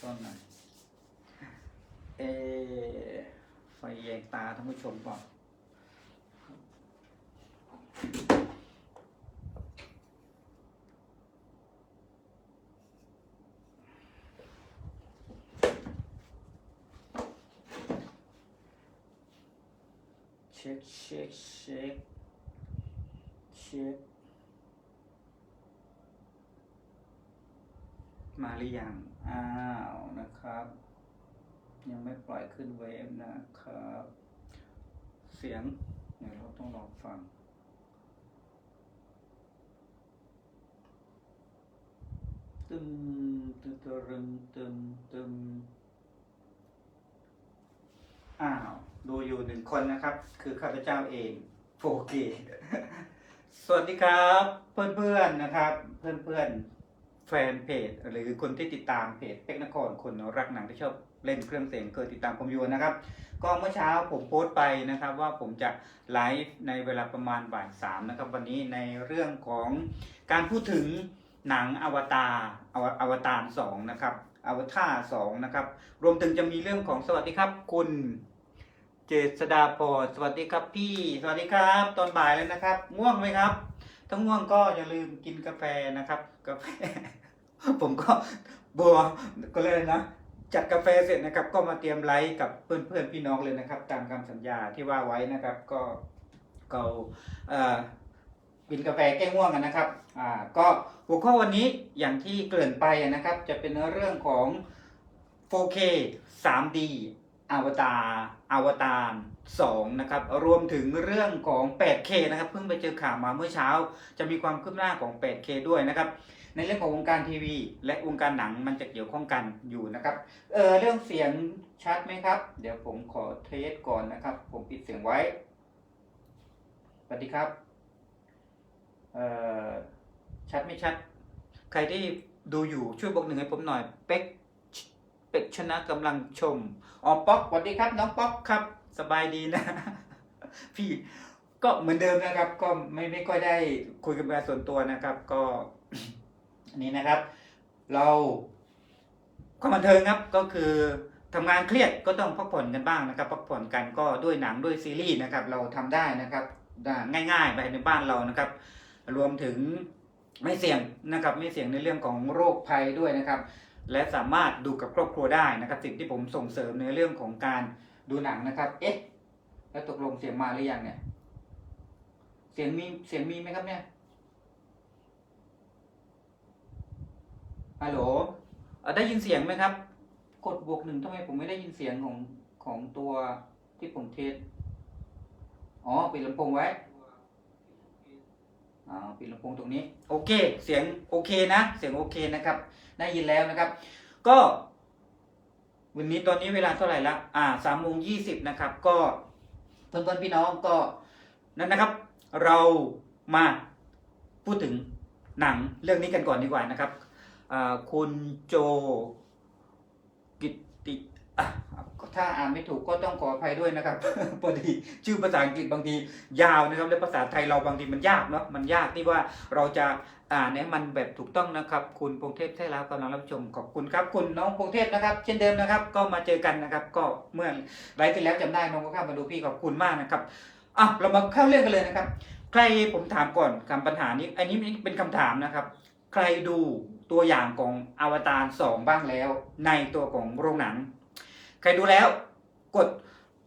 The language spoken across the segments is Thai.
ซ่อนหน่อยเออไฟแยงตาท่านผู้ชมก่อนเช็คเช็คเช็คเช็ค มาหรือยัง อ้าวนะครับ ยังไม่ปล่อยขึ้นเวฟนะครับ เสียงเดี๋ยวเราต้องลองฟังตึมตึมตึมตึมตึมอ้าว ดูอยู่หนึ่งคนนะครับ คือข้าพเจ้าเองโฟเกสวัสดีครับ เพื่อนๆนะครับ เพื่อนๆ แฟนเพจหรือคนที่ติดตามเพจเป็กนครคนรักหนังที่ชอบเล่นเครื่องเสียงเคยติดตามผมอยู่นะครับ ก็เมื่อเช้าผมโพสต์ไปนะครับ ว่าผมจะไลฟ์ในเวลาประมาณบ่ายสามนะครับ วันนี้ในเรื่องของการพูดถึงหนังอวตารอวอวตารสองนะครับอวตารสองนะครับ รวมถึงจะมีเรื่องของสวัสดีครับ คุณเจษดาพรสวัสดีครับพี่ สวัสดีครับ ตอนบ่ายแล้วนะครับ ง่วงไหมครับ ถ้าง่วงก็อย่าลืมกินกาแฟนะครับ กาแฟ ผมก็บัวก็เลยนะจัดกาแฟเสร็จนะครับ ก็มาเตรียมไลฟ์กับเพื่อนๆพี่น้องเลยนะครับ ตามคำสัญญาที่ว่าไว้นะครับ ก็ก็เอ่อกินกาแฟแก้ง่วงกันนะครับอ่าก็หัวข้อวันนี้อย่างที่เกริ่นไปนะครับ จะเป็นเรื่องของ 4K 3D อวตารอวตาร2นะครับรวมถึงเรื่องของ 8K นะครับ เพิ่งไปเจอข่าวมาเมื่อเช้า จะมีความคืบหน้าของ 8K ด้วยนะครับ ในเรื่องของวงการทีวี และวงการหนังมันจะเกี่ยวข้องกันอยู่นะครับ เออเรื่องเสียงชัดไหมครับ เดี๋ยวผมขอเทสก่อนนะครับ ผมปิดเสียงไว้สวัสดีครับ เอ่อชัดไม่ชัด ใครที่ดูอยู่ช่วยบอกหนึ่งให้ผมหน่อย เป็กเป็กชนะกำลังชมอ๋อป๊อกสวัสดีครับ น้องป๊อกครับ สบายดีนะ พี่ก็เหมือนเดิมนะครับ ก็ไม่ไม่ค่อยได้คุยกันแบบส่วนตัวนะครับ ก็ นี้นะครับ เราความบันเทิงครับก็คือทำงานเครียดก็ต้องพักผ่อนกันบ้างนะครับพักผ่อนกันก็ด้วยหนังด้วยซีรีส์นะครับ เราทำได้นะครับง่ายๆไปในบ้านเรานะครับ รวมถึงไม่เสี่ยงนะครับ ไม่เสี่ยงในเรื่องของโรคภัยด้วยนะครับ และสามารถดูกับครอบครัวได้นะครับ สิ่งที่ผมส่งเสริมในเรื่องของการดูหนังนะครับ เอ๊ะ แล้วตกลงเสียงมาหรือยังเนี่ย เสียงมีเสียงมีไหมครับเนี่ย ฮัลโหลได้ยินเสียงไหมครับ กดบวกหนึ่งทำไมผมไม่ได้ยินเสียงของของตัวที่ผมเทสอ๋อปิดลำโพงไว้อ่าปิดลำโพงตรงนี้ โอเค เสียงโอเคนะ เสียงโอเคนะครับ ได้ยินแล้วนะครับ ก็วันนี้ตอนนี้เวลาเท่าไหร่ละ อ่าสามโมงยี่สิบนะครับ ก็เพื่อนๆพี่น้องก็นั่นนะครับ เรามาพูดถึงหนังเรื่องนี้กันก่อนดีกว่านะครับ คุณโจกิตติถ้าอ่านไม่ถูกก็ต้องขออภัยด้วยนะครับพอดีชื่อภาษาอังกฤษบางทียาวนะครับและภาษาไทยเราบางทีมันยากเนาะมันยากที่ว่าเราจะอ่านให้มันแบบถูกต้องนะครับ คุณพงเทพใช่แล้วกำลังรับชมขอบคุณครับ คุณน้องพงเทพนะครับ เช่นเดิมนะครับ ก็มาเจอกันนะครับ ก็เมื่อไลฟ์ที่แล้วจำได้น้องก็เข้ามาดูพี่ขอบคุณมากนะครับอะเรามาเข้าเรื่องกันเลยนะครับ ใครผมถามก่อนคำปัญหานี้ อันนี้เป็นคำถามนะครับ ใครดู ตัวอย่างของอวตารสองบ้างแล้ว ในตัวของโรงหนัง ใครดูแล้วกด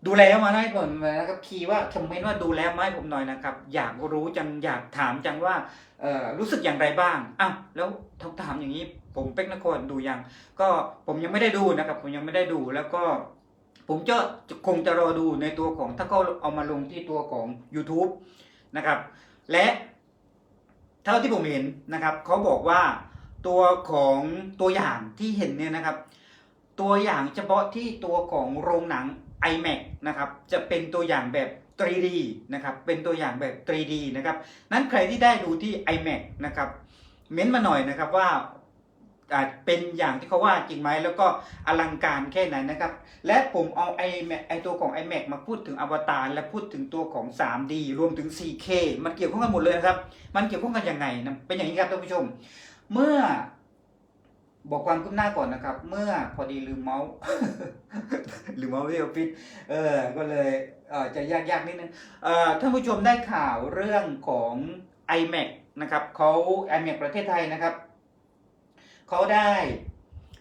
ดูแล้วมาให้ผมนะครับคีย์ว่าคอมเมนต์ว่าดูแล้วมาให้ผมหน่อยนะครับ อยากรู้จังอยากถามจังว่าเออรู้สึกอย่างไรบ้างอ้าวแล้วถามถามอย่างนี้ผมเป็กนครดูยัง ก็ผมยังไม่ได้ดูนะครับ ผมยังไม่ได้ดูแล้วก็ผมจะคงจะรอดูในตัวของถ้าเขาเอามาลงที่ตัวของ YouTube นะครับ และเท่าที่ผมเห็นนะครับเขาบอกว่า ตัวของตัวอย่างที่เห็นเนี่ยนะครับ ตัวอย่างเฉพาะที่ตัวของโรงหนัง iMac นะครับจะเป็นตัวอย่างแบบ 3D นะครับเป็นตัวอย่างแบบ 3D นะครับนั้นใครที่ได้ดูที่ iMac นะครับเม้นต์มาหน่อยนะครับว่าอ่าเป็นอย่างที่เขาว่าจริงไหมแล้วก็อลังการแค่ไหนนะครับ และผมเอาไอไอตัวของ iMac มาพูดถึงอวตารและพูดถึงตัวของ 3D รวมถึง 4K มันเกี่ยวข้องกันหมดเลยนะครับ มันเกี่ยวข้องกันยังไงนะเป็นอย่างนี้ครับท่านผู้ชม เมื่อ บอกความคืบหน้าก่อนนะครับ เมื่อพอดีลืมเมาส์ลืมเมาส์ที่ออฟฟิศเออ ก็เลยเออจะยากๆนิดนึงเออท่านผู้ชมได้ข่าวเรื่องของ iMac นะครับเขา iMac ประเทศไทยนะครับเขาได้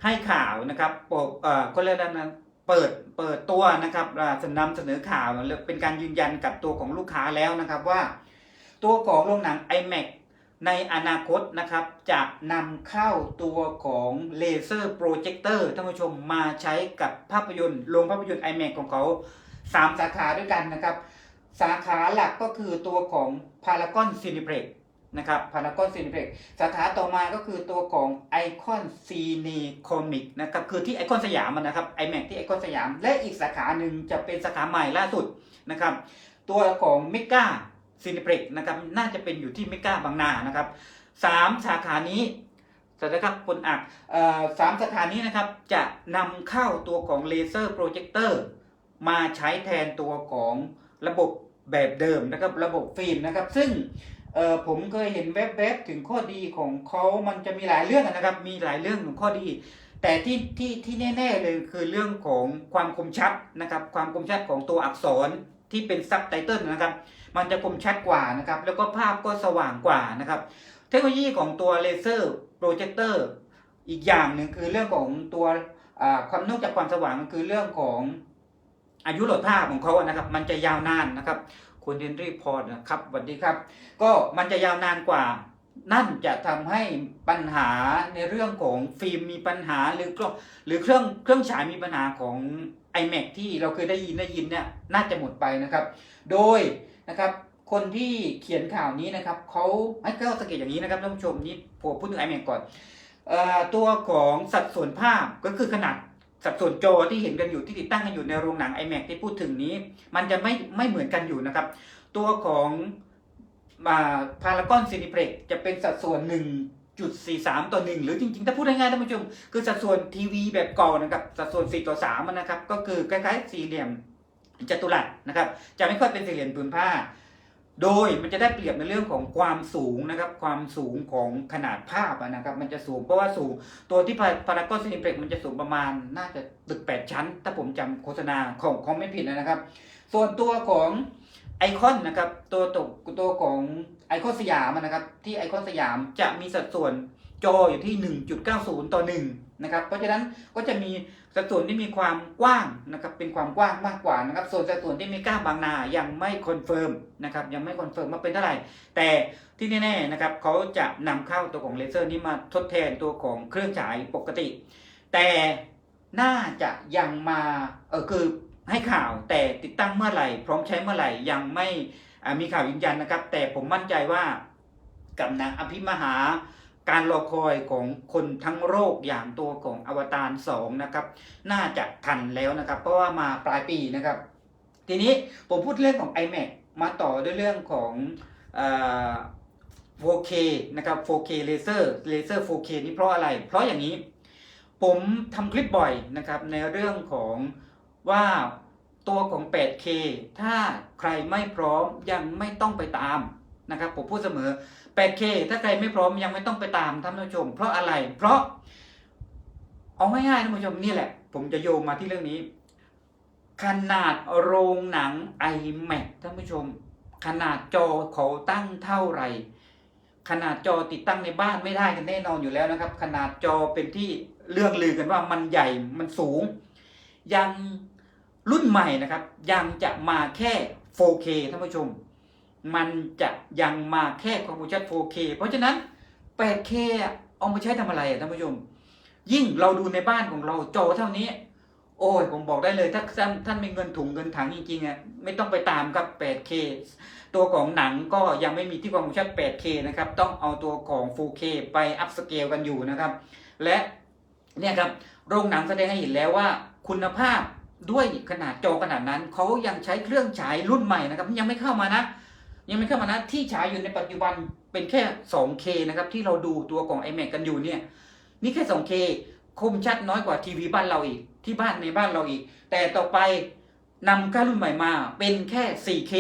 ให้ข่าวนะครับปกเอ่อก็เรียกว่านะเปิดเปิดตัวนะครับอ่าสนำเสนอข่าวเป็นการยืนยันกับตัวของลูกค้าแล้วนะครับว่า ตัวของโรงหนัง iMac ในอนาคตนะครับจะนำเข้าตัวของเลเซอร์โปรเจคเตอร์ท่านผู้ชมมาใช้กับภาพยนตร์โรงภาพยนตร์ iMac ของเขา 3 สาขาด้วยกันนะครับ สาขาหลักก็คือตัวของ Paragon Cineplex นะครับ Paragon Cineplex สาขาต่อมาก็คือตัวของ Icon Cine Comic นะครับคือที่ไอคอนสยามนะครับ iMac ที่ไอคอนสยาม และอีกสาขาหนึ่งจะเป็นสาขาใหม่ล่าสุดนะครับตัวของ Mega Cineplex นะครับน่าจะเป็นอยู่ที่ Mega บางนานะครับสามสาขานี้สวัสดีครับคุณอักสามสาขานี้นะครับจะนำเข้าตัวของเลเซอร์โปรเจคเตอร์มาใช้แทนตัวของระบบแบบเดิมนะครับ ระบบฟิล์มนะครับ ซึ่งผมเคยเห็นแวบๆถึงข้อดีของเขามันจะมีหลายเรื่องนะครับ มีหลายเรื่องของข้อดี แต่ที่ที่ที่แน่ๆเลยคือเรื่องของความคมชัดนะครับ ความคมชัดของตัวอักษรที่เป็นซับไตเติลนะครับ มันจะคมชัดกว่านะครับ แล้วก็ภาพก็สว่างกว่านะครับ เทคโนโลยีของตัวเลเซอร์โปรเจคเตอร์อีกอย่างหนึ่งคือเรื่องของตัวความนอกจากความสว่างก็คือเรื่องของอายุโหลดภาพของเขานะครับ มันจะยาวนานนะครับคุณเฮนรี่พอร์ตนะครับสวัสดีครับ ก็มันจะยาวนานกว่า นั่นจะทำให้ปัญหาในเรื่องของฟิล์มมีปัญหาหรือก็หรือเครื่องเครื่องฉายมีปัญหาของ iMac ที่เราเคยได้ยินได้ยินเนี่ยน่าจะหมดไปนะครับ โดยนะครับคนที่เขียนข่าวนี้นะครับเขาให้เขาสังเกตอย่างนี้นะครับท่านผู้ชมนี่ผมพูดถึง iMac ก่อนออตัวของสัดส่วนภาพก็คือขนาดสัดส่วนจอที่เห็นกันอยู่ที่ติดตั้งกันอยู่ในโรงหนัง iMac ที่พูดถึงนี้ มันจะไม่ไม่เหมือนกันอยู่นะครับ ตัวของ พารากอนซีนิเพล็กจะเป็นสัดส่วน 1.43 ต่อ 1 หรือจริงๆ ถ้าพูดง่ายๆท่านผู้ชม คือสัดส่วนทีวีแบบเก่านะครับ สัดส่วน 4 ต่อ3นะครับ ก็คือคล้ายๆสี่เหลี่ยมจัตุรัสนะครับ จะไม่ค่อยเป็นสี่เหลี่ยมผืนผ้า โดยมันจะได้เปรียบในเรื่องของความสูงนะครับ ความสูงของขนาดภาพนะครับ มันจะสูงเพราะว่าสูง ตัวที่พารากอนซีนิเพล็กมันจะสูงประมาณน่าจะตึก 8 ชั้น ถ้าผมจำโฆษณาของของไม่ผิดนะครับ ส่วนตัวของ ไอคอนนะครับตัวตกตัวของไอคอนสยามนะครับที่ไอคอนสยามจะมีสัดส่วนจออยู่ที่ 1.90 ต่อ1นะครับเพราะฉะนั้นก็จะมีสัดส่วนที่มีความกว้างนะครับเป็นความกว้างมากกว่านะครับส่วนสัดส่วนที่มีก้าบางนายังไม่คอนเฟิร์มนะครับยังไม่คอนเฟิร์มว่าเป็นเท่าไหร่ แต่ที่แน่ๆนะครับเขาจะนำเข้าตัวของเลเซอร์นี้มาทดแทนตัวของเครื่องฉายปกติ แต่น่าจะยังมาเออคือ ให้ข่าวแต่ติดตั้งเมื่อไหร่ พร้อมใช้เมื่อไหร่ยังไม่มีข่าวยืนยันนะครับ แต่ผมมั่นใจว่ากับหนังอภิมหาการรอคอยของคนทั้งโลกอย่างตัวของอวตาร2นะครับ น่าจะทันแล้วนะครับ เพราะว่ามาปลายปีนะครับ ทีนี้ผมพูดเรื่องของ iMac มาต่อด้วยเรื่องของอ 4K นะครับ 4K laser laser 4K นี่เพราะอะไร เพราะอย่างนี้ ผมทำคลิปบ่อยนะครับในเรื่องของ ว่าตัวของ 8K ถ้าใครไม่พร้อมยังไม่ต้องไปตามนะครับผมพูดเสมอ 8K ถ้าใครไม่พร้อมยังไม่ต้องไปตามท่านผู้ชม เพราะอะไร เพราะ เอาง่ายๆท่านผู้ชมนี่แหละ ผมจะโยงมาที่เรื่องนี้ ขนาดโรงหนัง iMac ท่านผู้ชม ขนาดจอเขาตั้งเท่าไหร่ ขนาดจอติดตั้งในบ้านไม่ได้กันแน่นอนอยู่แล้วนะครับ ขนาดจอเป็นที่เรื่องลือกันว่ามันใหญ่มันสูง ยัง รุ่นใหม่นะครับ ยังจะมาแค่ 4K ท่านผู้ชม มันจะยังมาแค่ความคมชัด 4K เพราะฉะนั้น 8K เอามาใช้ทำอะไรอะท่านผู้ชม ยิ่งเราดูในบ้านของเราจอเท่านี้ โอ้ยผมบอกได้เลยถ้าท่านท่านมีเงินถุงเงินถังจริงๆอะไม่ต้องไปตามครับ 8K ตัวของหนังก็ยังไม่มีที่ความคมชัด 8K นะครับ ต้องเอาตัวของ 4K ไปอัพสเกลกันอยู่นะครับ และเนี่ยครับโรงหนังแสดงให้เห็นแล้วว่าคุณภาพ ด้วยขนาดจอขนาดนั้นเขายังใช้เครื่องฉายรุ่นใหม่นะครับยังไม่เข้ามานะ ยังไม่เข้ามานะ ที่ฉายอยู่ในปัจจุบันเป็นแค่ 2K นะครับ ที่เราดูตัวของ iMac กันอยู่เนี่ย นี่แค่ 2K คมชัดน้อยกว่าทีวีบ้านเราอีก ที่บ้านในบ้านเราอีก แต่ต่อไปนำค่ารุ่นใหม่มาเป็นแค่ 4K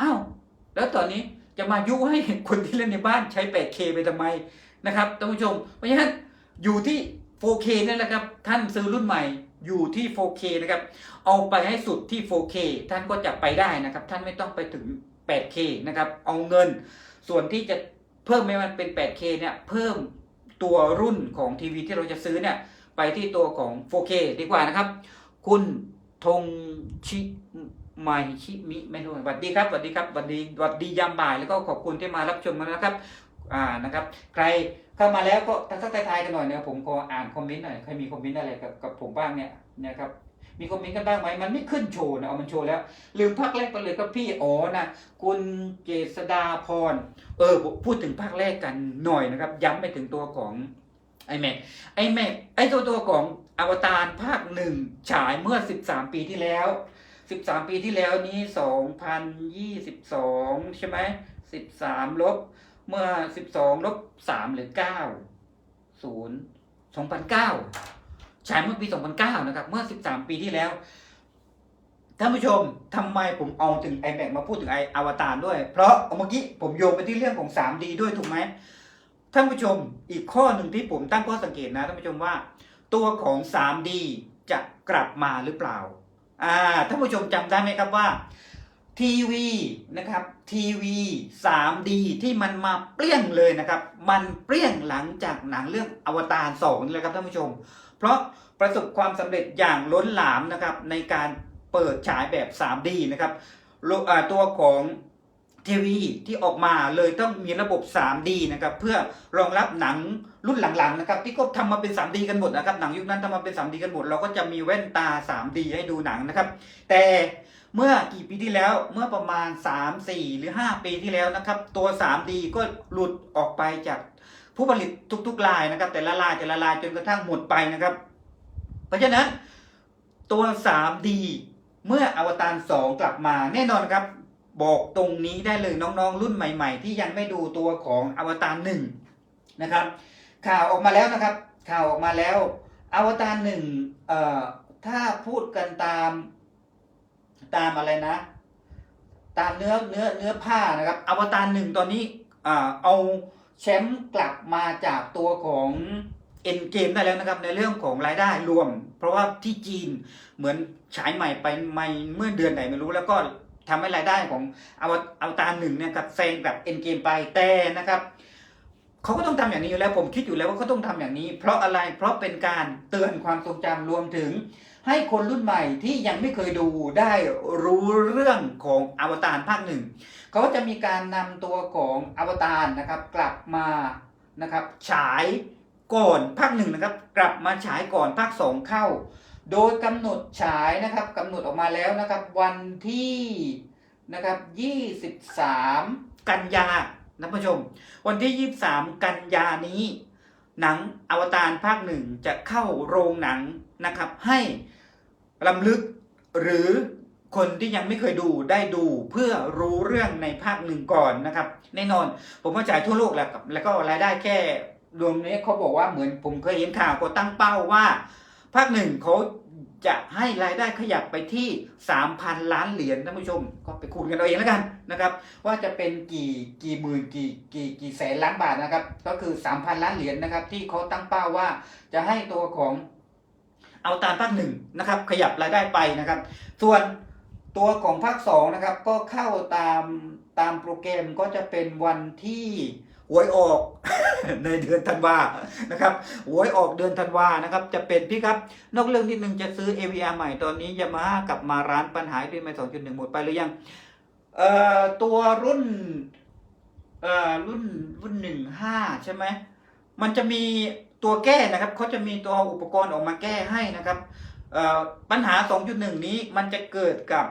อ้าวแล้วตอนนี้จะมายุให้คนที่เล่นในบ้านใช้ 8K ไปทำไมนะครับท่านผู้ชมเพราะฉะนั้นอยู่ที่ 4K นั่นแหละครับ ท่านซื้อรุ่นใหม่ อยู่ที่ 4K นะครับ เอาไปให้สุดที่ 4K ท่านก็จะไปได้นะครับ ท่านไม่ต้องไปถึง 8K นะครับ เอาเงิน ส่วนที่จะเพิ่มให้มันเป็น 8K เนี่ยเพิ่มตัวรุ่นของทีวีที่เราจะซื้อเนี่ยไปที่ตัวของ 4K ดีกว่านะครับ คุณธงชิไมชิมิไม่รู้สวัสดีครับสวัสดีครับสวัสดีสวัสดียามบ่ายแล้วก็ขอบคุณที่มารับชมกันนะครับ อ่านะครับ ใคร เข้ามาแล้วก็ทักทายกันหน่อยนะผมขออ่านคอมเมนต์หน่อยใครมีคอมเมนต์อะไรกับกับผมบ้างเนี่ยนะครับมีคอมเมนต์กันบ้างไหมมันไม่ขึ้นโชว์นะเอามันโชว์แล้ว ลืมภาคแรกไปเลยครับพี่อ๋อนะคุณเจษดาพร เออพูดถึงภาคแรกกันหน่อยนะครับ ย้ำไปถึงตัวของไอแม็กไอแม็กไอตัวตัวของอวตารภาคหนึ่งฉายเมื่อ 13 ปีที่แล้ว 13 ปีที่แล้วนี้ 2022 ใช่ไหม 13ลบ เมื่อ12ลบ3หรือ9 0 2009ฉายเมื่อปี2009นะครับ เมื่อ13ปีที่แล้วท่านผู้ชมทำไมผมเอาถึง iMac มาพูดถึงไออวตารด้วย เพราะเมื่อกี้ผมโยงไปที่เรื่องของ 3D ด้วยถูกไหมท่านผู้ชมอีกข้อหนึ่งที่ผมตั้งข้อสังเกตนะท่านผู้ชมว่า ตัวของ 3D จะกลับมาหรือเปล่าอ่าท่านผู้ชมจำได้ไหมครับว่า ทีวีนะครับทีวี 3D ที่มันมาเปรี้ยงเลยนะครับ มันเปรี้ยงหลังจากหนังเรื่องอวตาร2นี่แหละครับท่านผู้ชม เพราะประสบความสำเร็จอย่างล้นหลามนะครับในการเปิดฉายแบบ 3D นะครับตัวของทีวีที่ออกมาเลยต้องมีระบบ 3D นะครับเพื่อรองรับหนังรุ่นหลังๆนะครับที่ก็ทำมาเป็น 3D กันหมดนะครับหนังยุคนั้นทำมาเป็น 3D กันหมดเราก็จะมีแว่นตา 3D ให้ดูหนังนะครับ แต่ เมื่อกี่ปีที่แล้วเมื่อประมาณ 3 4 หรือ 5 ปีที่แล้วนะครับ ตัว 3D ก็หลุดออกไปจากผู้ผลิตทุกๆรายนะครับ แต่ละรายแต่ละรายจนกระทั่งหมดไปนะครับ เพราะฉะนั้นตัว 3D เมื่ออวตาร 2 กลับมาแน่นอนครับ บอกตรงนี้ได้เลยน้องๆ รุ่นใหม่ ๆ ที่ยังไม่ดูตัวของอวตารหนึ่งนะครับ ข่าวออกมาแล้วนะครับ ข่าวออกมาแล้ว อวตารหนึ่งเอ่อถ้าพูดกันตาม ตามอะไรนะ ตามเนื้อเนื้อเนื้อผ้านะครับ อวตารหนึ่งตอนนี้อ่าเอาแชมป์กลับมาจากตัวของเอ็นเกมได้แล้วนะครับในเรื่องของรายได้รวม เพราะว่าที่จีนเหมือนฉายใหม่ไปใหม่เมื่อเดือนไหนไม่รู้แล้วก็ทำให้รายได้ของอวอวตารหนึ่งเนี่ยกับแซงกับเอ็นเกมไปแต่นะครับเขาก็ต้องทำอย่างนี้อยู่แล้วผมคิดอยู่แล้วว่าเขาต้องทำอย่างนี้ เพราะอะไรเพราะเป็นการเตือนความทรงจำรวมถึง ให้คนรุ่นใหม่ที่ยังไม่เคยดูได้รู้เรื่องของอวตารภาคหนึ่งเขาจะมีการนำตัวของอวตารนะครับ กลับมานะครับฉายก่อนภาคหนึ่งนะครับ กลับมาฉายก่อนภาคสองเข้า โดยกำหนดฉายนะครับกำหนดออกมาแล้วนะครับ วันที่นะครับ23กันยานะผู้ชม วันที่23กันยานี้หนังอวตารภาคหนึ่งจะเข้าโรงหนังนะครับ ให้ ลำลึก หรือคนที่ยังไม่เคยดูได้ดูเพื่อรู้เรื่องในภาคหนึ่งก่อนนะครับ แน่นอน ผมว่าจ่ายทั่วโลกแล้วครับแล้วก็รายได้แค่รวมนี้เขาบอกว่าเหมือนผมเคยเห็นข่าวเขาตั้งเป้าว่า ภาคหนึ่งเขาจะให้รายได้ขยับไปที่ 3,000 ล้านเหรียญท่านผู้ชม ก็ไปคูณกันเอาเองแล้วกันนะครับ ว่าจะเป็นกี่กี่หมื่นกี่กี่กี่แสนล้านบาทนะครับ ก็คือ 3,000 ล้านเหรียญนะครับ ที่เขาตั้งเป้าว่าจะให้ตัวของ เอาตามภาคหนึ่งนะครับ ขยับรายได้ไปนะครับ ส่วนตัวของภาคสองนะครับ ก็เข้าตามตามโปรแกรมก็จะเป็นวันที่หวยออกในเดือนธันวานะครับหวยออกเดือนธันวานะครับ จะเป็นพี่ครับ นอกเรื่องนิดนึงจะซื้อ AVR ใหม่ตอนนี้ยามาฮ่ากลับมาร้านปัญหาด้วยไม่สองจุดหนึ่งหมดไปหรือยังเอ่อตัวรุ่นเอ่อรุ่นรุ่นหนึ่งห้าใช่ไหมมันจะมี ตัวแก้นะครับเขาจะมีตัวอุปกรณ์ออกมาแก้ให้นะครับปัญหา 2.1 นี้มันจะเกิดกับ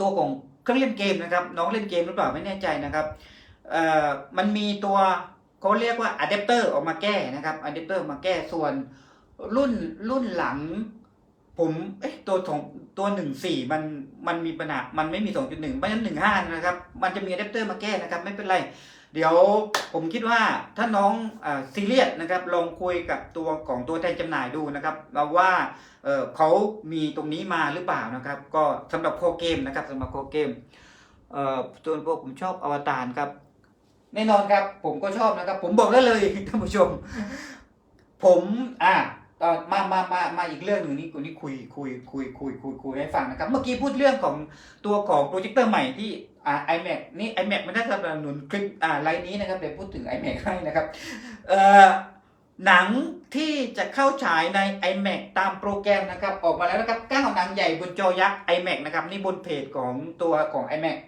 ตัวของเครื่องเล่นเกมนะครับ น้องเล่นเกมหรือเปล่าไม่แน่ใจนะครับมันมีตัวเขาเรียกว่าอะแดปเตอร์ออกมาแก้นะครับอะแดปเตอร์มาแก้ส่วนรุ่นรุ่นหลัง ผมเอ๊ะตัวของตัวหนึ่งสี่มันมันมีปัญหามันไม่มีสองจุดหนึ่งเพราะฉะนั้นหนึ่งห้านะครับ มันจะมีอะแดปเตอร์มาแก้นะครับ ไม่เป็นไร เดี๋ยวผมคิดว่าถ้าน้องอซีเรียสนะครับลองคุยกับตัวของตัวแทนจำหน่ายดูนะครับเราว่าเเขามีตรงนี้มาหรือเปล่านะครับ ก็สำหรับโคเกมนะครับสำหรับโคเกมเออส่วนพวกผมชอบอวตารครับ แน่นอนครับ ผมก็ชอบนะครับ ผมบอกได้เลยท่านผู้ชม ผมอะตอมามามามาอีกเรื่องหนึ่งนี่กูนี่คุยคุยคุยคุยคุยคุยให้ฟังนะครับ เมื่อกี้พูดเรื่องของตัวของโปรเจคเตอร์ใหม่ที่ อ่า iMac นี่ iMac ไม่ได้สนับสนุนคลิปอ่าไลน์นี้นะครับเดี๋ยวพูดถึง iMac ให้นะครับเอ่อหนังที่จะเข้าฉายใน iMac ตามโปรแกรมนะครับ ออกมาแล้วนะครับก้าหนังใหญ่บนจอยักษ์ iMac นะครับ นี่บนเพจของตัวของ iMac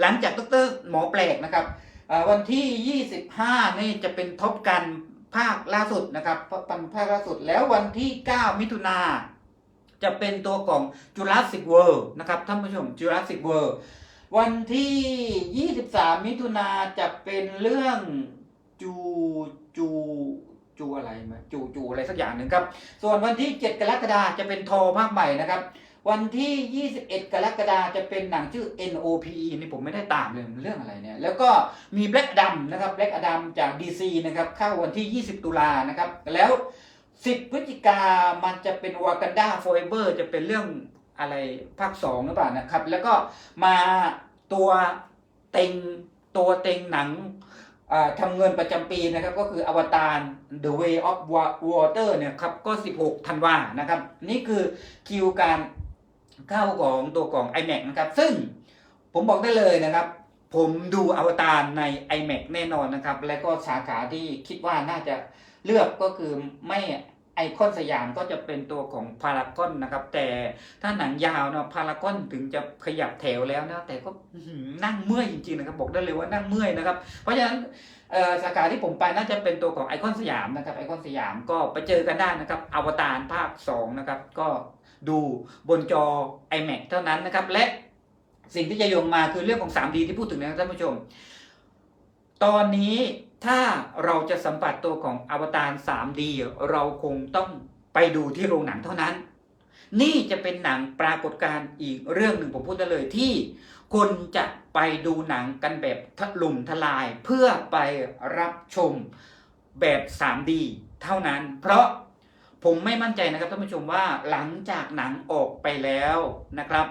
หลังจากดรหมอแปลกนะครับอ่อวันที่ 25 นี่จะเป็นท็อปกันภาคล่าสุดนะครับปันภาคล่าสุดแล้ววันที่ 9 มิถุนาจะเป็นตัวของ Jurassic World นะครับท่านผู้ชม Jurassic World วันที่ 23 มิถุนาจะเป็นเรื่องจูจูจูอะไรมาจูจูอะไรสักอย่างหนึ่งครับ ส่วนวันที่ 7 กรกฎาคมจะเป็นทอภาคใหม่นะครับ วันที่ 21 กรกฎาคมจะเป็นหนังชื่อ NOPE นี่ผมไม่ได้ตามเลยมันเรื่องอะไรเนี่ย แล้วก็มี Black Adam นะครับ Black Adam จาก DC นะครับเข้าวันที่ 20 ตุลานะครับ แล้ว 10 พฤศจิกามันจะเป็น Wakanda Forever จะเป็นเรื่อง อะไรภาค2หรือเปล่านะครับ แล้วก็มาตัวเต็งตัวเต็งหนังทำเงินประจำปีนะครับ ก็คืออวตาร The Way of Wa- Water เนี่ยครับก็ 16 ธันวานะครับ นี่คือคิวการเข้าของตัวของ iMac นะครับ ซึ่งผมบอกได้เลยนะครับ ผมดูอวตารใน iMac แน่นอนนะครับ และก็สาขาที่คิดว่าน่าจะเลือกก็คือไม่ ไอคอนสยามก็จะเป็นตัวของพารากอนนะครับ แต่ถ้าหนังยาวเนาะพารากอนถึงจะขยับแถวแล้วนะแต่ก็นั่งเมื่อยจริงๆนะครับ บอกได้เลยว่านั่งเมื่อยนะครับ เพราะฉะนั้นสาขาที่ผมไปน่าจะเป็นตัวของไอคอนสยามนะครับไอคอนสยามก็ไปเจอกันได้นะครับอวตารภาค 2 นะครับ ก็ดูบนจอ iMac เท่านั้นนะครับ และสิ่งที่จะโยงมาคือเรื่องของ 3D ที่พูดถึงนะท่านผู้ชม ตอนนี้ถ้าเราจะสัมผัสตัวของอวตาร 3D เราคงต้องไปดูที่โรงหนังเท่านั้น นี่จะเป็นหนังปรากฏการณ์อีกเรื่องหนึ่งผมพูดได้เลยที่คนจะไปดูหนังกันแบบถล่มทลายเพื่อไปรับชมแบบ 3D เท่านั้น เพราะผมไม่มั่นใจนะครับท่านผู้ชมว่าหลังจากหนังออกไปแล้วนะครับ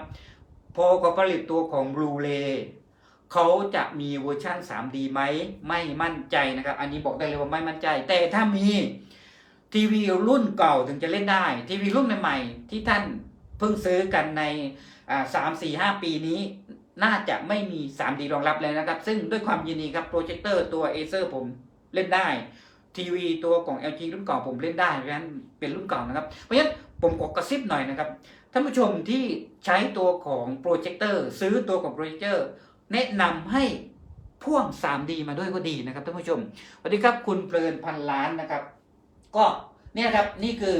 พอเขาผลิตตัวของ Blu-ray เขาจะมีเวอร์ชัน 3D ไหมไม่มั่นใจนะครับ อันนี้บอกได้เลยว่าไม่มั่นใจ แต่ถ้ามีทีวีรุ่นเก่าถึงจะเล่นได้ ทีวีรุ่นใหม่ๆที่ท่านเพิ่งซื้อกันในสามสี่ห้าปีนี้น่าจะไม่มี 3D รองรับเลยนะครับ ซึ่งด้วยความยินดีครับโปรเจคเตอร์ตัว Acer ผมเล่นได้ ทีวีตัวของ LG รุ่นเก่าผมเล่นได้เพราะฉะนั้นเป็นรุ่นเก่านะครับ เพราะฉะนั้นผมขอกระซิบหน่อยนะครับท่านผู้ชมที่ใช้ตัวของโปรเจคเตอร์ซื้อตัวของโปรเจคเตอร์ แนะนำให้พ่วง 3D มาด้วยก็ดีนะครับท่านผู้ชมสวัสดีครับคุณเพลินพันล้านนะครับ ก็เนี่ยครับนี่คือ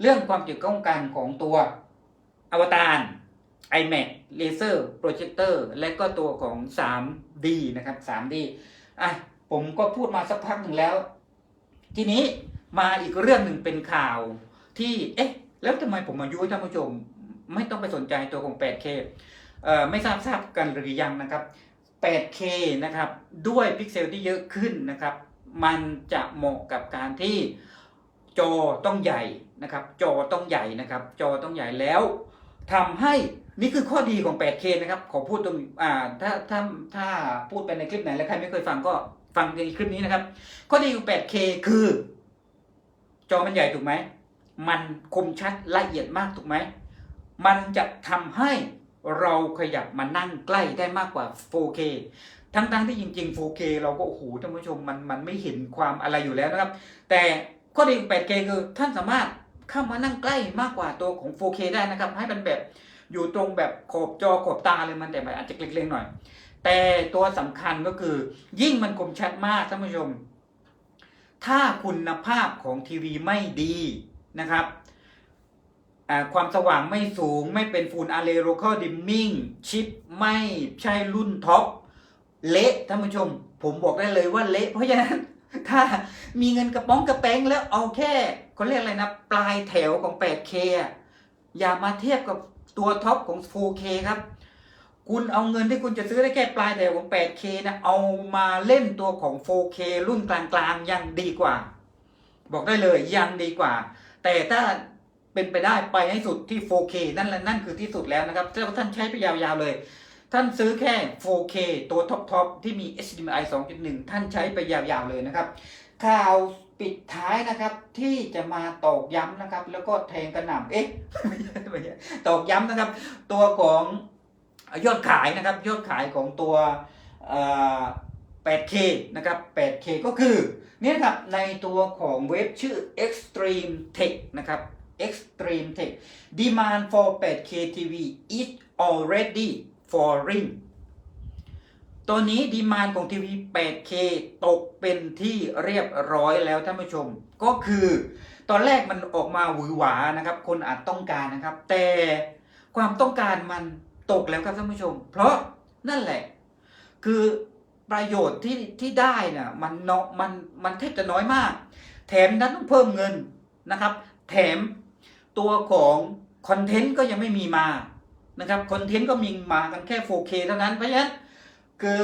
เรื่องความเกี่ยวข้องกันของตัวอวตาร iMac Laser Projector และก็ตัวของ 3D นะครับ 3D อะผมก็พูดมาสักพักหนึ่งแล้ว ทีนี้มาอีกเรื่องหนึ่งเป็นข่าวที่เอ๊ะ แล้วทำไมผมมายุให้ท่านผู้ชม ไม่ต้องไปสนใจตัวของ 8K ไม่ทราบทราบกันหรือยังนะครับ 8K นะครับด้วยพิกเซลที่เยอะขึ้นนะครับ มันจะเหมาะกับการที่จอต้องใหญ่นะครับ จอต้องใหญ่นะครับ จอต้องใหญ่แล้วทำให้นี่คือข้อดีของ 8K นะครับ ขอพูดตรงอ่าถ้าถ้าถ้าพูดไปในคลิปไหนแล้วใครไม่เคยฟังก็ฟังในคลิปนี้นะครับ ข้อดีของ 8K คือ จอมันใหญ่ถูกไหม มันคมชัดละเอียดมากถูกไหม มันจะทำให้ เราขยับมานั่งใกล้ได้มากกว่า 4K ทั้งๆที่จริง ๆ 4K เราก็โอ้โหท่านผู้ชมมันมันไม่เห็นความอะไรอยู่แล้วนะครับ แต่ข้อดีของ 8K คือท่านสามารถเข้ามานั่งใกล้มากกว่าตัวของ 4K ได้นะครับ ให้มันแบบอยู่ตรงแบบขอบจอขอบตาเลยมันแต่มันอาจจะเล็กๆหน่อย แต่ตัวสำคัญก็คือ ยิ่งมันคมชัดมากท่านผู้ชม ถ้าคุณภาพของทีวีไม่ดีนะครับ ความสว่างไม่สูงไม่เป็น Full Array Local Dimming ชิปไม่ใช่รุ่นท็อป เละท่านผู้ชม ผมบอกได้เลยว่าเละ เพราะฉะนั้น ถ้ามีเงินกระป๋องกระแป้งแล้วเอาแค่เขาเรียกอะไรนะ ปลายแถวของ 8K อะอย่ามาเทียบกับตัวท็อปของ 4K ครับ คุณเอาเงินที่คุณจะซื้อได้แค่ปลายแถวของ 8K นะเอามาเล่นตัวของ 4K รุ่นกลางๆยังดีกว่า บอกได้เลยยังดีกว่า แต่ถ้า เป็นไปได้ไปให้สุดที่ 4K นั่นแหละนั่นคือที่สุดแล้วนะครับถ้าท่านใช้ไปยาวๆเลย ท่านซื้อแค่ 4K ตัวท็อปๆที่มี HDMI 2.1 ท่านใช้ไปยาวๆเลยนะครับข่าวปิดท้ายนะครับที่จะมาตอกย้ำนะครับ แล้วก็แทงกระหน่ำเอ๊ะไม่ใช่ไม่ใช่ตอกย้ำนะครับ ตัวของยอดขายนะครับ ยอดขายของตัว 8K นะครับ 8K ก็คือ นี่นะครับในตัวของเว็บชื่อ Extreme Tech นะครับ Extreme Tech demand for 8K TV is already falling ตัวนี้ดีมานของทีวี 8K ตกเป็นที่เรียบร้อยแล้วท่านผู้ชม ก็คือ ตอนแรกมันออกมาหวือหวานะครับ คนอาจต้องการนะครับ แต่ความต้องการมันตกแล้วครับท่านผู้ชม เพราะนั่นแหละ คือประโยชน์ที่ที่ได้น่ะมันเนาะมันมันแทบจะน้อยมาก แถมนั้นต้องเพิ่มเงินนะครับ แถม ตัวของคอนเทนต์ก็ยังไม่มีมานะครับคอนเทนต์ก็มีมากันแค่ 4K เท่านั้นเพราะฉะนั้นคือ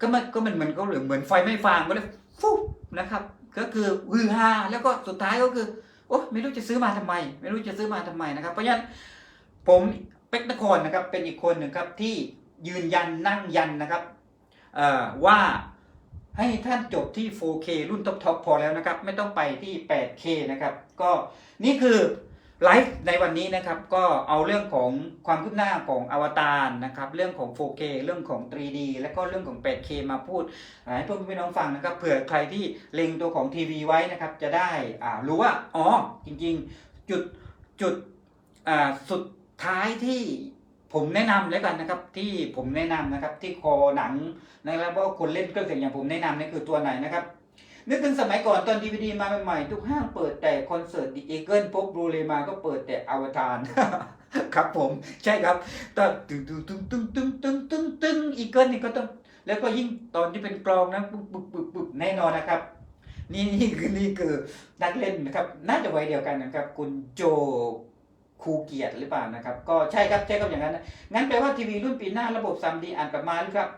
ก็มันก็มันเหมือนก็เหมือนไฟไม่ฟางก็เลยฟุบนะครับ ก็คือฮือฮาแล้วก็สุดท้ายก็คือโอ้ไม่รู้จะซื้อมาทำไม ไม่รู้จะซื้อมาทำไมนะครับ เพราะฉะนั้นผมเป็กนครนะครับเป็นอีกคนหนึ่งครับที่ยืนยันนั่งยันนะครับว่าให้ท่านจบที่ 4K รุ่นท็อปๆพอแล้วนะครับ ไม่ต้องไปที่ 8K นะครับ ก็นี่คือ ไลฟ์ในวันนี้นะครับก็เอาเรื่องของความคืบหน้าของอวตารนะครับเรื่องของ 4K เรื่องของ 3D และก็เรื่องของ 8K มาพูดให้พวกพี่น้องฟังนะครับเผื่อใครที่เล็งตัวของทีวีไว้นะครับจะได้รู้ว่าอ๋อจริงๆจุดจุดสุดท้ายที่ผมแนะนำแล้วกันนะครับที่ผมแนะนำนะครับที่คอหนังนะครับว่าคนเล่นเครื่องเสียงอย่างผมแนะนำนี่คือตัวไหนนะครับ นึกถึงสมัยก่อนตอนดีวดีมาใหม่ๆ ทุกห้างเปิดแต่คอนเสิร์ตดีเอเกิลพบบรูเลมาก็เปิดแต่อวตารครับผม ใช่ครับตอนตึ้งตึ้งตึ้งตึ้งตึงตึงตึงตึงอีเกิลนี่ก็ต้อง แล้วก็ยิ่งตอนที่เป็นกลองนะปุ๊บปุ๊บปุ๊บปุ๊บแน่นอนนะครับ นี่นี่คือนี่คือนักเล่นนะครับ น่าจะไวัยเดียวกันนะครับ คุณโจครูเกียรติหรือเปล่านะครับ ก็ใช่ครับใช่ครับอย่างนั้นนะงั้นแปลว่าทีวีรุ่นปีหน้าระบบ 3D อ่านกลับมาหรือครับ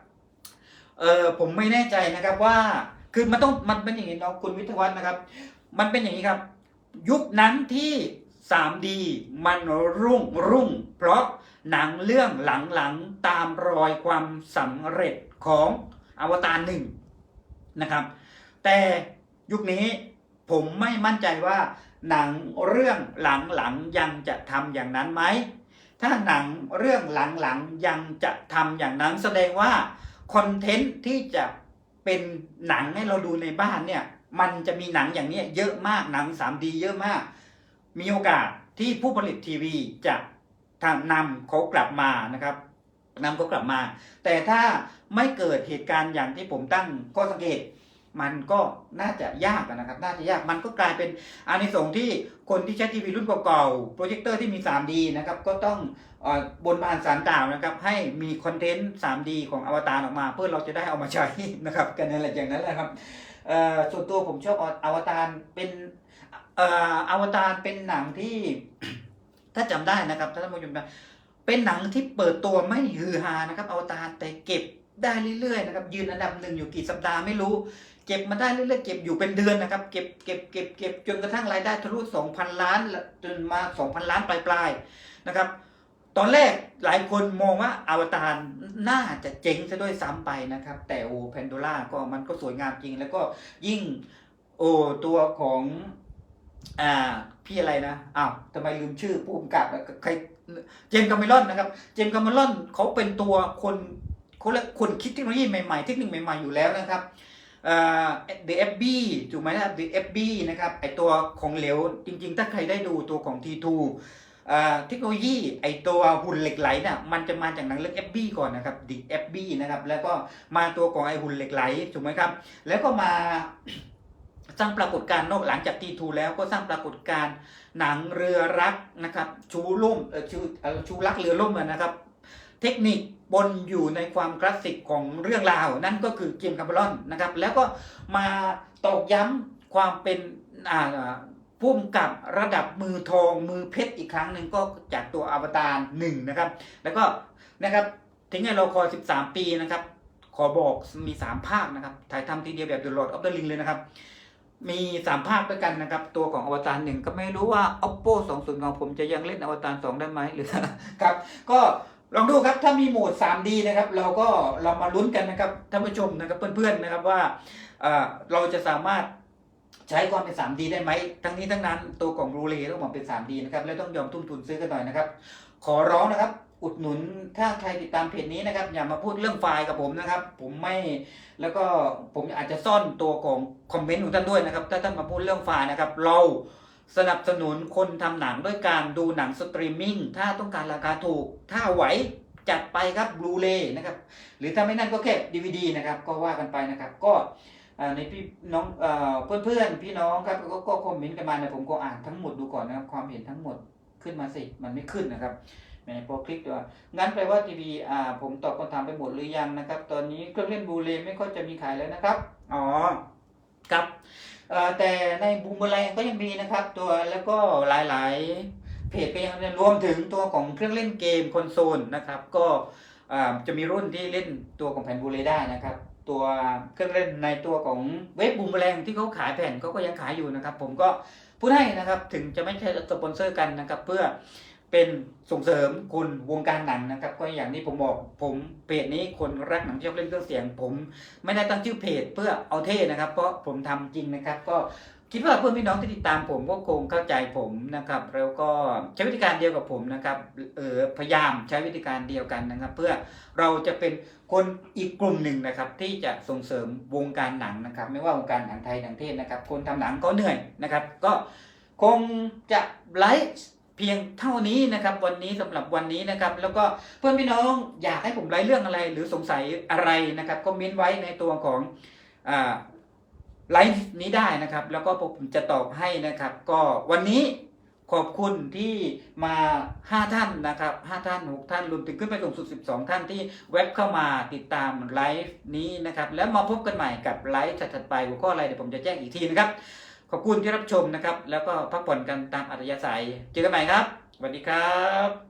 เออผมไม่แน่ใจนะครับว่า คือมันต้องมันเป็นอย่างนี้เนาะคุณวิทยวัฒน์นะครับ มันเป็นอย่างนี้ครับ ยุคนั้นที่ 3D มันรุ่งรุ่ง เพราะหนังเรื่องหลังๆตามรอยความสำเร็จของอวตารหนึ่งนะครับ แต่ยุคนี้ผมไม่มั่นใจว่าหนังเรื่องหลังๆยังจะทำอย่างนั้นไหม ถ้าหนังเรื่องหลังๆยังจะทำอย่างนั้นแสดงว่าคอนเทนต์ที่จะ เป็นหนังให้เราดูในบ้านเนี่ย มันจะมีหนังอย่างนี้เยอะมากหนัง 3D เยอะมาก มีโอกาสที่ผู้ผลิตทีวีจะนำเขากลับมานะครับนำเขากลับมา แต่ถ้าไม่เกิดเหตุการณ์อย่างที่ผมตั้งข้อสังเกต มันก็น่าจะยากนะครับ น่าจะยากมันก็กลายเป็นอานิสงส์ที่คนที่ใช้ทีวีรุ่นเก่าๆโปรเจคเตอร์ที่มี 3D นะครับก็ต้องออบนบานสารกล่าวนะครับ ให้มีคอนเทนต์ 3D ของอวตารออกมา เพื่อเราจะได้เอามาใช้นะครับกันนั่นแหละอย่างนั้นแหละครับส่วนตัวผมชอบอวตารเป็นอวตารเป็นหนังที่ถ้าจำได้นะครับถ้าท่านผู้ชมเป็นหนังที่เปิดตัวไม่ฮือฮานะครับอวตารแต่เก็บได้เรื่อยๆนะครับยืนอันดับหนึ่งอยู่กี่สัปดาห์ไม่รู้ เก็บมาได้เรื่อยๆเก็บอยู่เป็นเดือนนะครับ เก็บเก็บเก็บเก็บจนกระทั่งรายได้ทะลุ2,000 ล้านจนมา 2,000 ล้านปลายๆนะครับ ตอนแรกหลายคนมองว่าอวตารน่าจะเจ๊งซะด้วยซ้ำไปนะครับ แต่โอแพนโดล่าก็มันก็สวยงามจริง แล้วก็ยิ่งโอตัวของอ่าพี่อะไรนะอ้าวทำไมลืมชื่อผู้กำกับใครเจมส์คาเมรอนนะครับ เจมส์คาเมรอนเขาเป็นตัวคนเขาเรียกคนคิดเทคโนโลยีใหม่ๆเทคนิคใหม่ๆอยู่แล้วนะครับ เอ่อ The FB ถูกไหมนะครับ The FB นะครับไอตัวของเหลวจริงๆ ถ้าใครได้ดูตัวของ T2 เอ่อเทคโนโลยีไอตัวหุ่นเหล็กไหลเนี่ยมันจะมาจากหนังเรื่อง FB ก่อนนะครับ The FB นะครับแล้วก็มาตัวของไอหุ่นเหล็กไหลถูกไหมครับแล้วก็มาสร้างปรากฏการณ์นอกหลังจาก T2 แล้วก็สร้างปรากฏการณ์หนังเรือรักนะครับชูล่มเอ่อชูรักเรือล่มนะครับ เทคนิคบนอยู่ในความคลาสสิกของเรื่องราว นั่นก็คือเจมคาร์บอนนะครับ แล้วก็มาตอกย้ำความเป็นอ่าพุ่มกับระดับมือทองมือเพชรอีกครั้งหนึ่งก็จากตัวอวตารหนึ่งนะครับ แล้วก็นะครับถึงให้เราคอย13 ปีนะครับ ขอบอกมี 3 ภาคนะครับ ถ่ายทำทีเดียวแบบ The Lord of the Ring เลยนะครับ มี 3 ภาคด้วยกันนะครับ ตัวของอวตารหนึ่งก็ไม่รู้ว่า oppo 2 0ของผมจะยังเล่นอวตาร2ได้ไหมหรือครับ ก็ ลองดูครับถ้ามีโหมด 3D นะครับ เราก็เรามาลุ้นกันนะครับท่านผู้ชมนะครับเพื่อนๆนะครับว่าเราจะสามารถใช้ความเป็น 3D ได้ไหม ทั้งนี้ทั้งนั้นตัวกล่องบลูเรย์ต้องบอกเป็น 3D นะครับแล้วต้องยอมทุ่มทุนซื้อกันหน่อยนะครับ ขอร้องนะครับ อุดหนุนถ้าใครติดตามเพจนี้นะครับ อย่ามาพูดเรื่องไฟล์กับผมนะครับ ผมไม่แล้วก็ผมอาจจะซ่อนตัวของคอมเมนต์ของท่านด้วยนะครับ ถ้าท่านมาพูดเรื่องไฟล์นะครับ เรา สนับสนุนคนทำหนังด้วยการดูหนังสตรีมมิ่งถ้าต้องการราคาถูก ถ้าไหวจัดไปครับบลูเรย์นะครับ หรือถ้าไม่นั่นก็แค่ DVD นะครับ ก็ว่ากันไปนะครับ ก็ในพี่น้องเอ่อเพื่อนๆพี่น้องครับก็คอมเมนต์กันมานะผมก็อ่านทั้งหมดดูก่อนนะครับ ความเห็นทั้งหมดขึ้นมาสิมันไม่ขึ้นนะครับแหมพอคลิกดูว่างั้นแปลว่าทีวีอ่าผมตอบคำถามไปหมดหรือยังนะครับ ตอนนี้เครื่องเล่นบลูเรย์ไม่ค่อยจะมีขายแล้วนะครับ อ๋อครับ แต่ในบูมเบอร์แรงก็ยังมีนะครับ ตัวแล้วก็หลายๆเพจก็ยังรวมถึงตัวของเครื่องเล่นเกมคอนโซลนะครับ ก็จะมีรุ่นที่เล่นตัวของแผ่นบลูเรได้นะครับ ตัวเครื่องเล่นในตัวของเว็บบูมเบอร์แรงที่เขาขายแผ่นเขาก็ยังขายอยู่นะครับ ผมก็พูดให้นะครับถึงจะไม่ใช่สปอนเซอร์กันนะครับ เพื่อ เป็นส่งเสริมคุณวงการหนังนะครับ ก็อย่างที่ผมบอกผมเพจนี้คนรักหนังชอบเล่นเครื่องเสียง ผมไม่ได้ตั้งชื่อเพจเพื่อเอาเท่นะครับ เพราะผมทำจริงนะครับ ก็คิดว่าเพื่อนพี่น้องที่ติดตามผมก็คงเข้าใจผมนะครับ แล้วก็ใช้วิธีการเดียวกับผมนะครับเออพยายามใช้วิธีการเดียวกันนะครับ เพื่อเราจะเป็นคนอีกกลุ่มหนึ่งนะครับ ที่จะส่งเสริมวงการหนังนะครับ ไม่ว่าวงการหนังไทยหนังเทศนะครับ คนทำหนังก็เหนื่อยนะครับ ก็คงจะไลฟ์ เพียงเท่านี้นะครับ วันนี้สำหรับวันนี้นะครับ แล้วก็เพื่อนพี่น้องอยากให้ผมไลฟ์เรื่องอะไร หรือสงสัยอะไรนะครับก็เม้นไว้ในตัวของไลฟ์นี้ได้นะครับ แล้วก็ผมจะตอบให้นะครับ ก็วันนี้ขอบคุณที่มา 5 ท่านนะครับ 5 ท่าน 6 ท่านรวมถึงขึ้นไปสูงสุด 12 ท่านที่เว็บเข้ามาติดตามไลฟ์นี้นะครับ แล้วมาพบกันใหม่กับไลฟ์ถัดไปหัวข้ออะไรเดี๋ยวผมจะแจ้งอีกทีนะครับ ขอบคุณที่รับชมนะครับ แล้วก็พักผ่อนกันตามอัธยาศัย เจอกันใหม่ครับสวัสดีครับ